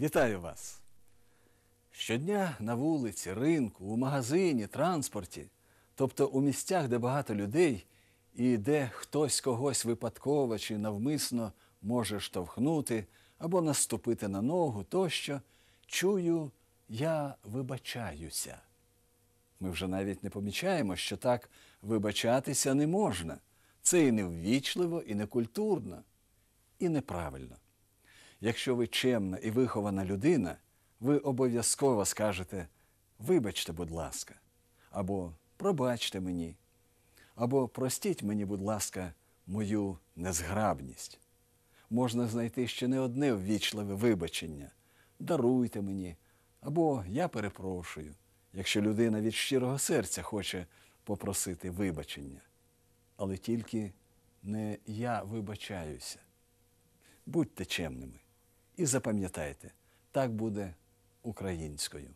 Вітаю вас! Щодня на вулиці, ринку, у магазині, транспорті, тобто у місцях, де багато людей, і де хтось когось випадково чи навмисно може штовхнути або наступити на ногу, тощо чую, я вибачаюся. Ми вже навіть не помічаємо, що так вибачатися не можна. Це і неввічливо, і некультурно, і неправильно. Якщо ви чемна і вихована людина, ви обов'язково скажете Вибачте, будь ласка, або пробачте мені, або простіть мені, будь ласка, мою незграбність. Можна знайти ще не одне ввічливе вибачення. Даруйте мені, або я перепрошую, якщо людина від щирого серця хоче попросити вибачення. Але тільки не я вибачаюся. Будьте чемними і запам'ятайте, так буде українською.